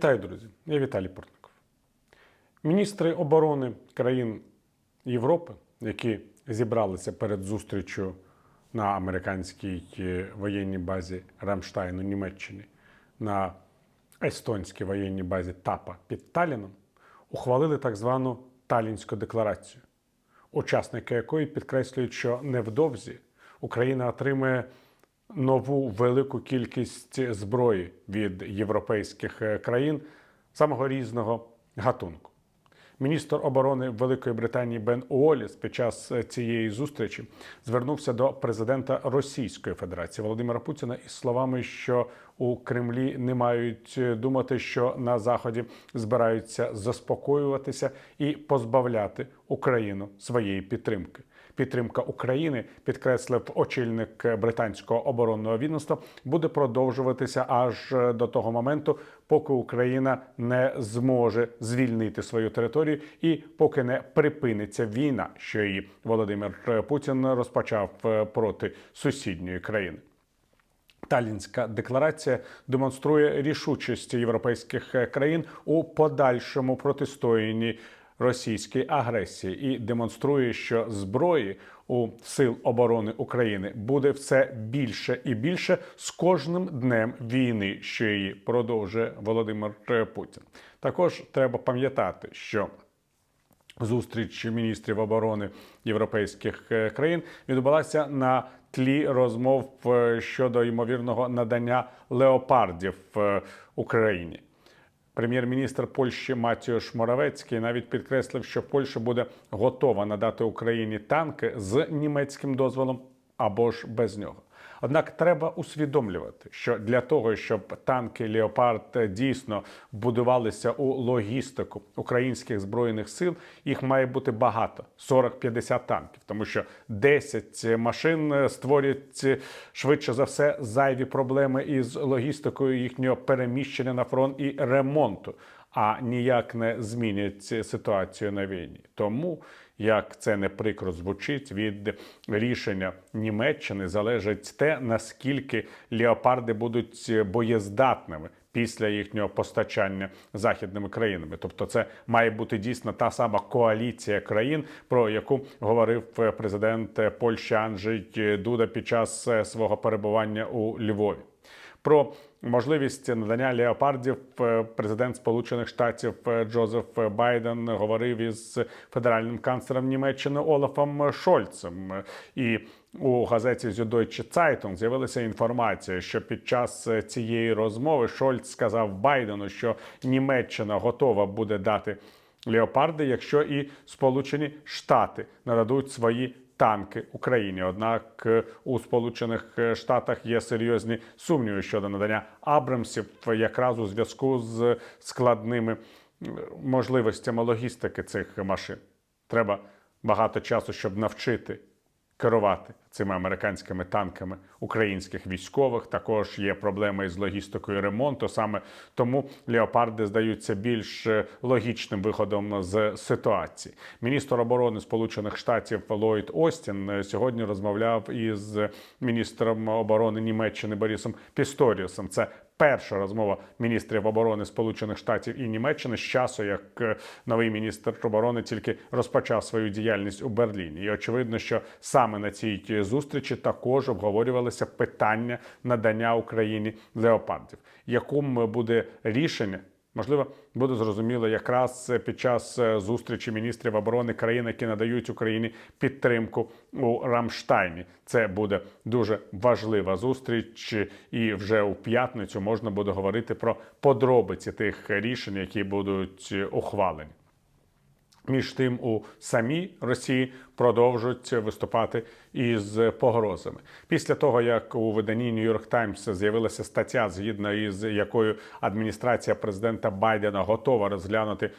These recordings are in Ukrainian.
Вітаю, друзі! Я Віталій Портников. Міністри оборони країн Європи, які зібралися перед зустрічю на американській е, воєнній базі Рамштайн у Німеччині, на естонській воєнній базі Тапа під Таліном, ухвалили так звану Талінську декларацію, учасники якої підкреслюють, що невдовзі Україна отримає нову велику кількість зброї від європейських е, країн самого різного гатунку. Міністр оборони Великої Британії Бен Уоліс під час е, цієї зустрічі звернувся до президента Російської Федерації Володимира Путіна із словами, що у Кремлі не мають е, думати, що на заході збираються заспокоюватися і позбавляти Україну своєї підтримки. Підтримка України, підкреслив очільник британського оборонного відомства, буде продовжуватися аж е, до того моменту, поки Україна не зможе звільнити свою територію, і поки не припиниться війна, що її Володимир Путін розпочав е, проти сусідньої країни. Талінська декларація демонструє рішучість європейських е, країн у подальшому протистоянні російській агресії і демонструє, що зброї у сил оборони України буде все більше і більше з кожним днем війни, що її продовжує Володимир Путін. Також треба пам'ятати, що Зустріч міністрів оборони європейських е, країн відбулася на тлі розмов е, щодо ймовірного надання леопардів е, Україні. Прем'єр-міністр Польщі Матіош Моравецький навіть підкреслив, що Польща буде готова надати Україні танки з німецьким дозволом або ж без нього. Однак треба усвідомлювати, що для того, щоб танки Леопард дійсно будувалися у логістику українських збройних сил, їх має бути багато 40-50 танків, тому що 10 машин створять швидше за все зайві проблеми із логістикою їхнього переміщення на фронт і ремонту. А ніяк не змінять ситуацію на війні. Тому як це не прикро звучить, від рішення Німеччини залежить те, наскільки леопарди будуть боєздатними. Після їхнього постачання західними країнами, тобто, це має бути дійсно та сама коаліція країн, про яку говорив президент Польщі Анджей Дуда під час свого перебування у Львові. Про можливість надання леопардів президент Сполучених Штатів Джозеф Байден говорив із федеральним канцлером Німеччини Олафом Шольцем. І у газеті Süddeutsche Zeitung з'явилася інформація, що під час цієї розмови Шольц сказав Байдену, що Німеччина готова буде дати леопарди, якщо і Сполучені Штати нададуть свої танки Україні. Однак у Сполучених Штатах є серйозні сумніви щодо надання Абрамсів, якраз у зв'язку з складними можливостями логістики цих машин. Треба багато часу, щоб навчити керувати цими американськими танками українських військових. Також є проблеми із логістикою ремонту. Саме тому леопарди здаються більш логічним виходом з ситуації. Міністр оборони Сполучених Штатів Ллойд Остін сьогодні розмовляв із міністром оборони Німеччини Борисом Пісторіусом. Це Перша розмова міністрів оборони Сполучених Штатів і Німеччини з часу, як новий міністр оборони тільки розпочав свою діяльність у Берліні, і очевидно, що саме на цій зустрічі також обговорювалися питання надання Україні леопардів, яким буде рішення. Можливо, буде зрозуміло якраз під час зустрічі міністрів оборони країн, які надають Україні підтримку у Рамштайні. Це буде дуже важлива зустріч, і вже у п'ятницю можна буде говорити про подробиці тих рішень, які будуть ухвалені. Між тим, у самій Росії продовжують виступати із погрозами. Після того, як у виданні York Times з'явилася стаття, згідно із якою адміністрація президента Байдена готова розглянути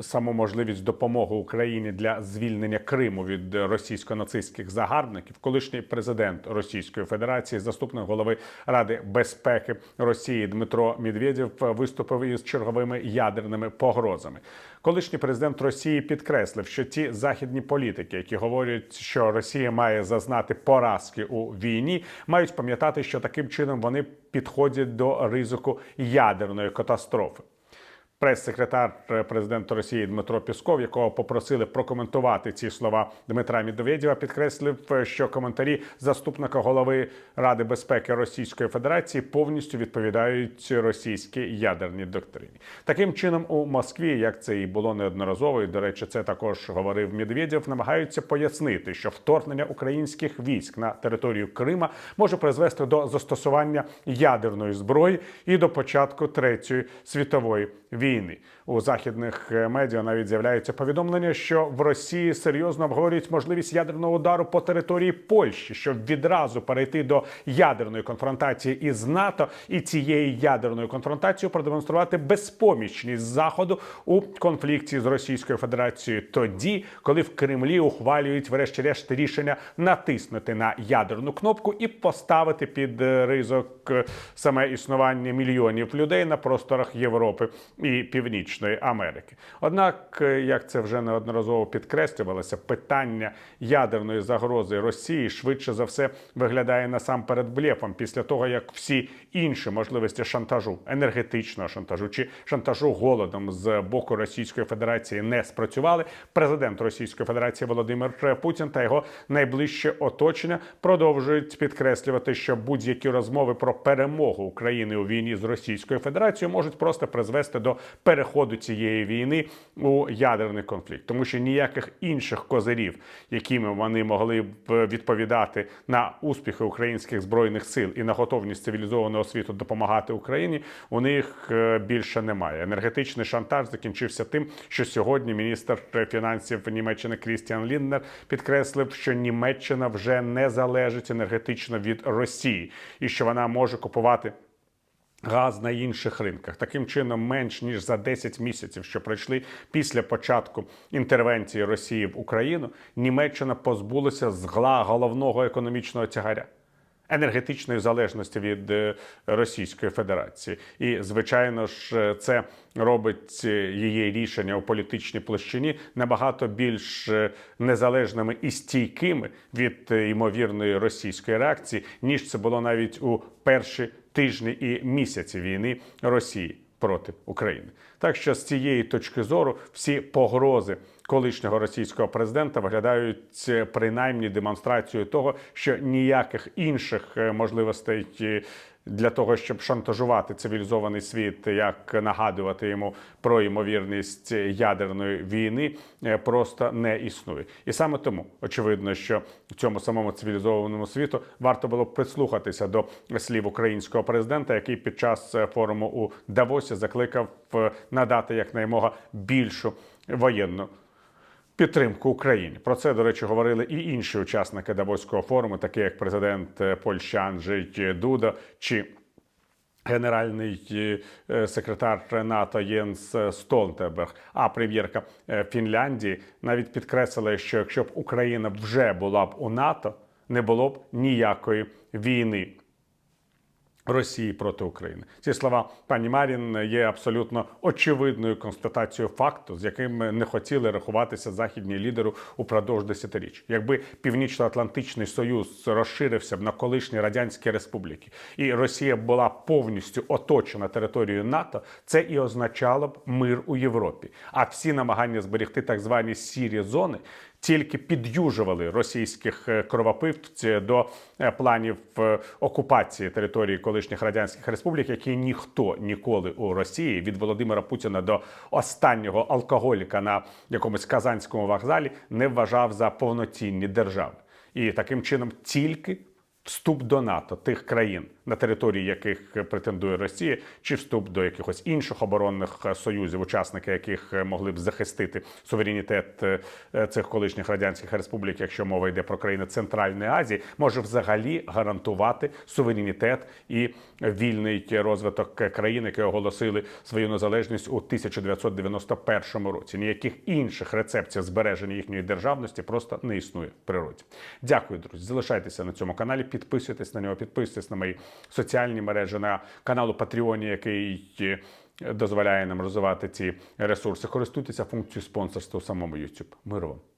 саму можливість допомоги Україні для звільнення Криму від російсько-нацистських загарбників, колишній президент Російської Федерації, заступник голови Ради безпеки Росії Дмитро Медведєв виступив із черговими ядерними погрозами. Колишній президент Росії підкреслив, що ті західні політики, які говорять, що Росія має зазнати поразки у війні, мають пам'ятати, що таким чином вони підходять до ризику ядерної катастрофи. Прес-секретар е, президента Росії Дмитро Пісков, якого попросили прокоментувати ці слова Дмитра Медведєва, підкреслив, е, що коментарі заступника голови Ради безпеки Російської Федерації повністю відповідають російській ядерній доктрині. Таким чином, у Москві, як це і було неодноразово, і до речі, це також говорив Медведєв, намагаються пояснити, що вторгнення українських військ на територію Крима може призвести до застосування ядерної зброї і до початку третьої світової війни. У західних е, медіа навіть з'являються повідомлення, що в Росії серйозно обговорюють можливість ядерного удару по території Польщі, щоб відразу перейти до ядерної конфронтації із НАТО і цією ядерною конфронтацією продемонструвати безпомічність заходу у конфлікті з Російською Федерацією. Тоді, коли в Кремлі ухвалюють, врешті-решт, рішення натиснути на ядерну кнопку і поставити під ризик е, саме існування мільйонів людей на просторах Європи і Північної Америки. Однак, е, як це вже неодноразово підкреслювалося, питання ядерної загрози Росії швидше за все виглядає насамперед блефом після того, як всі інші можливості шантажу, енергетичного шантажу чи шантажу голодом з боку Російської Федерації не спрацювали. Президент Російської Федерації Володимир Путін та його найближче оточення продовжують підкреслювати, що будь-які розмови про перемогу України у війні з Російською Федерацією можуть просто призвести до переходу цієї війни у ядерний конфлікт, тому що ніяких інших козирів, якими вони могли б відповідати на успіхи українських збройних сил і на готовність цивілізованого світу допомагати Україні, у них е, більше немає. Енергетичний шантаж закінчився тим, що сьогодні міністр фінансів Німеччини Крістіан Лінднер підкреслив, що Німеччина вже не залежить енергетично від Росії і що вона може купувати. Газ на інших ринках. Таким чином менш ніж за 10 місяців, що пройшли після початку інтервенції Росії в Україну, Німеччина позбулася згла головного економічного тягаря енергетичної залежності від е, Російської Федерації. І звичайно ж, е, це робить е, її рішення у політичній площині набагато більш незалежними і стійкими від ймовірної російської реакції, ніж це було навіть у перші тижні і місяці війни Росії проти України. Так що з цієї точки зору всі погрози колишнього російського президента виглядають е, принаймні демонстрацією того, що ніяких інших е, можливостей. е, Для того щоб шантажувати цивілізований світ, як нагадувати йому про ймовірність ядерної війни, просто не існує. І саме тому очевидно, що цьому самому цивілізованому світу варто було б прислухатися до слів українського президента, який під час форуму у Давосі закликав надати якнаймога більшу воєнну підтримку Україні. Про це, до речі, говорили і інші учасники Давоського форуму, такі як президент е, Польщі Анджей Дуда чи Генеральний е, секретар НАТО Єнс Столтенберг, а прем'єрка е, Фінляндії навіть підкреслила, що якщо б Україна вже була б у НАТО, не було б ніякої війни. Росії проти України ці слова пані Марін є абсолютно очевидною констатацією факту, з яким не хотіли рахуватися західні лідери упродовж десятиріч. Якби Північно-Атлантичний Союз розширився б на колишні радянські республіки, і Росія була повністю оточена територією НАТО, це і означало б мир у Європі. А всі намагання зберегти так звані сірі зони тільки підюжували російських е, кровопивців до е, планів е, окупації території колишніх радянських республік, які ніхто ніколи у Росії від Володимира Путіна до останнього алкоголіка на якомусь казанському вокзалі не вважав за повноцінні держави. І таким чином тільки вступ до НАТО тих країн на території яких претендує Росія, чи вступ до якихось інших оборонних союзів, учасники яких могли б захистити суверенітет е, цих колишніх радянських республік, якщо мова йде про країни Центральної Азії, може взагалі гарантувати суверенітет і вільний розвиток країн, які оголосили свою незалежність у 1991 році. Ніяких інших рецепцій збереження їхньої державності просто не існує в природі. Дякую, друзі. Залишайтеся на цьому каналі, підписуйтесь на нього, підписуйтесь на мої соціальні мережі, на каналу Патреоні, який е, дозволяє нам розвивати ці ресурси. Користуйтеся функцією спонсорства у самому YouTube. Миру вам!